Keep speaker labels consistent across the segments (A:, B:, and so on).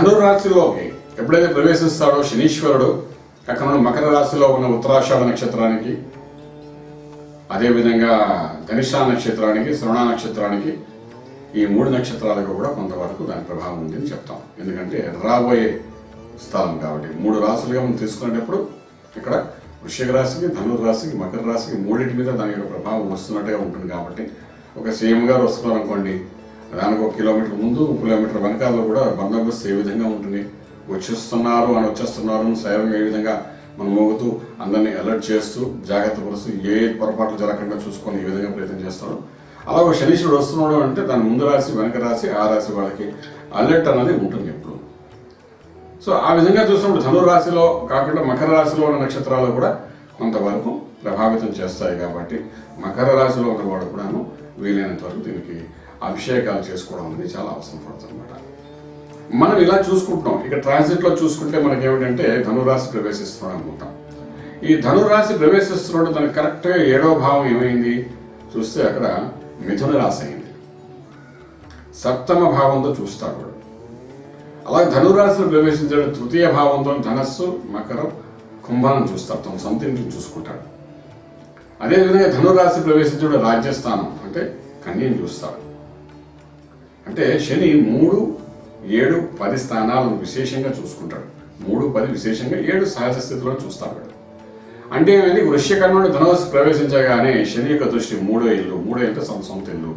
A: ధనురాశిలోకి ఎప్పుడైతే ప్రవేశిస్తాడో శనీశ్వరుడు అక్కడ మకర రాశిలో ఉన్న ఉత్తరాషాఢ నక్షత్రానికి అదేవిధంగా ధనిషా నక్షత్రానికి శ్రవణ నక్షత్రానికి ఈ మూడు నక్షత్రాలకు కూడా కొంతవరకు దాని ప్రభావం ఉందని చెప్తాం. ఎందుకంటే రాబోయే స్థలం కాబట్టి మూడు రాశులుగా మనం తీసుకునేటప్పుడు ఇక్కడ వృషిక రాశికి ధనుర్ రాశికి మకర రాశికి మూడింటి మీద దాని యొక్క ప్రభావం వస్తున్నట్టుగా ఉంటుంది కాబట్టి ఒక సీఎం గారు వస్తున్నారు అనుకోండి దానికి ఒక కిలోమీటర్ ముందు కిలోమీటర్ వెనకాల కూడా బందోబస్తు ఏ విధంగా ఉంటుంది వచ్చేస్తున్నారు అని వచ్చేస్తున్నారు అని ఏ విధంగా మనం మోగుతూ అందరినీ అలర్ట్ చేస్తూ జాగ్రత్త పరుస్తూ ఏ పొరపాట్లు జరగకుండా చూసుకొని ఏ విధంగా ప్రయత్నం చేస్తారో అలా ఒక శనీశ్వరుడు వస్తున్నాడు అంటే దాని ముందు రాశి వెనక రాశి ఆ రాశి వాళ్ళకి అలర్ట్ అనేది ఉంటుంది ఎప్పుడు. సో ఆ విధంగా చూసినప్పుడు ధను రాశిలో కాకుండా మకర రాశిలో ఉన్న నక్షత్రాలు కూడా కొంతవరకు ప్రభావితం చేస్తాయి కాబట్టి మకర రాశిలో ఉన్నవాడు కూడాను వీలైనంత వరకు దీనికి అభిషేకాలు చేసుకోవడం అనేది చాలా అవసరం పడుతుంది అనమాట మనం ఇలా చూసుకుంటున్నాం. ఇక ట్రాన్సిట్లో చూసుకుంటే మనకి ఏమిటంటే ధనురాశి ప్రవేశిస్తున్నాడు అనుకుంటాం. ఈ ధనురాశి ప్రవేశిస్తున్నాడు దానికి కరెక్ట్గా ఏడో భావం ఏమైంది? చూస్తే అక్కడ మిథున రాశి అయింది. సప్తమ భావంతో చూస్తాడు వాడు. అలాగే ధనురాశిలో ప్రవేశించాడు తృతీయ భావంతో ధనస్సు మకరం కుంభాలను చూస్తాడు. తన సొంత ఇంటిని చూసుకుంటాడు. అదేవిధంగా ధనురాశి ప్రవేశించాడు రాజ్యస్థానం అంటే కన్యను చూస్తాడు. అంటే శని మూడు ఏడు పది స్థానాలను విశేషంగా చూసుకుంటాడు. మూడు పది విశేషంగా ఏడు సహజ స్థితిలో చూస్తాడు అంటే ఏమైంది? వృశ్యకర్ణుడు ధనుసు ప్రవేశించగానే శని యొక్క దృష్టి మూడో ఇల్లు మూడో ఇంట సొంత సొంత ఇల్లు.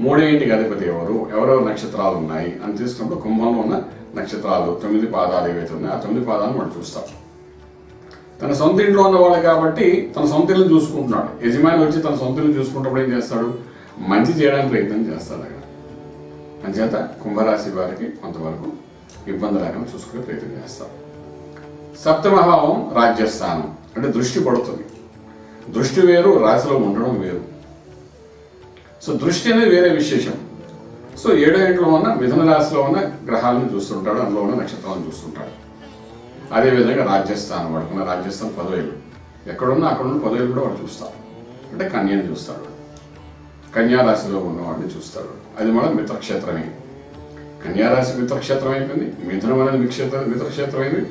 A: మూడో ఇంటికి అధిపతి ఎవరు? ఎవరెవరు నక్షత్రాలు ఉన్నాయి? అని తీసుకున్నప్పుడు కుంభంలో ఉన్న నక్షత్రాలు తొమ్మిది పాదాలు ఏవైతే ఉన్నాయో ఆ తొమ్మిది పాదాలను మనం చూస్తాం తన సొంత ఇంట్లో ఉన్నవాడు కాబట్టి తన సొంత ఇల్లు చూసుకుంటున్నాడు. యజమాని వచ్చి తన సొంత ఇల్లు చూసుకుంటప్పుడు ఏం చేస్తాడు? మంచి చేయడానికి ప్రయత్నం చేస్తాడు అక్కడ. అంచేత కుంభరాశి వారికి కొంతవరకు ఇబ్బంది లేకుండా చూసుకునే ప్రయత్నం చేస్తాం. సప్తమభావం రాజ్యస్థానం. అంటే దృష్టి పడుతుంది. దృష్టి వేరు రాశిలో ఉండడం వేరు. సో దృష్టి అనేది వేరే విశేషం. సో ఏడో ఇంట్లో ఉన్న మిథున రాశిలో ఉన్న గ్రహాలను చూస్తుంటాడు అందులో ఉన్న నక్షత్రాలను చూస్తుంటాడు. అదేవిధంగా రాజ్యస్థానం వాడుకున్న రాజ్యస్థానం పదవేలు. ఎక్కడున్నా అక్కడ ఉన్న పదవేలు కూడా వాడు చూస్తాడు. అంటే కన్యను చూస్తాడు. కన్యారాశిలో ఉన్నవాడిని చూస్తాడు అది మన మిత్రక్షేత్రమే. కన్యారాశి మిత్రక్షేత్రం అయిపోయింది మిథునం అనేది మిక్షేత్రం మిత్రక్షేత్రం అయింది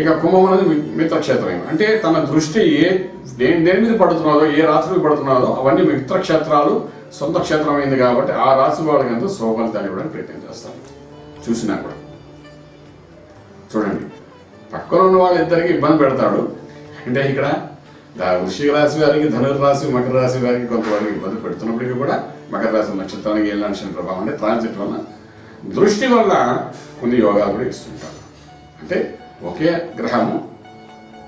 A: ఇక కుంభం అనేది మిత్రక్షేత్రమైంది. అంటే తన దృష్టి ఏ దేని దేని మీద పడుతున్నదో ఏ రాశి మీద పడుతున్నదో అవన్నీ మిత్రక్షేత్రాలు సొంత క్షేత్రం అయింది కాబట్టి ఆ రాశి వాళ్ళకి అంతా శోభలితాన్ని ఇవ్వడానికి ప్రయత్నం చేస్తాను చూసినా కూడా. చూడండి. పక్కన ఉన్న వాళ్ళిద్దరికి ఇబ్బంది పెడతాడు. అంటే ఇక్కడ వృషిక రాశి వారికి ధనుర్ రాశి మకర రాశి వారికి కొంతవరకు ఇబ్బంది పెడుతున్నప్పటికీ కూడా మకర రాశి నక్షత్రానికి ఏళ్ళాల్సిన ప్రభావం అంటే ట్రాన్సిట్ వల్ల దృష్టి వల్ల కొన్ని యోగాలు కూడా ఇస్తుంటారు. అంటే ఒకే గ్రహము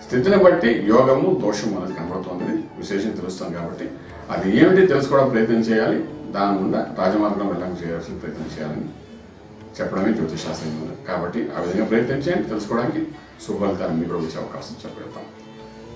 A: స్థితిని బట్టి యోగము దోషము అనేది కనబడుతుంది. విశేషం తెలుస్తాం కాబట్టి అది ఏమిటి తెలుసుకోవడం ప్రయత్నం చేయాలి. దాని గుండా రాజమార్గం వెళ్ళడం చేయాల్సిన ప్రయత్నం చేయాలని చెప్పడమే జ్యోతిషాస్త్రం ఉంది. కాబట్టి ఆ విధంగా ప్రయత్నం చేయండి. తెలుసుకోవడానికి శుభఫలితాన్ని కూడా వచ్చే అవకాశం చెప్పగలుగుతాం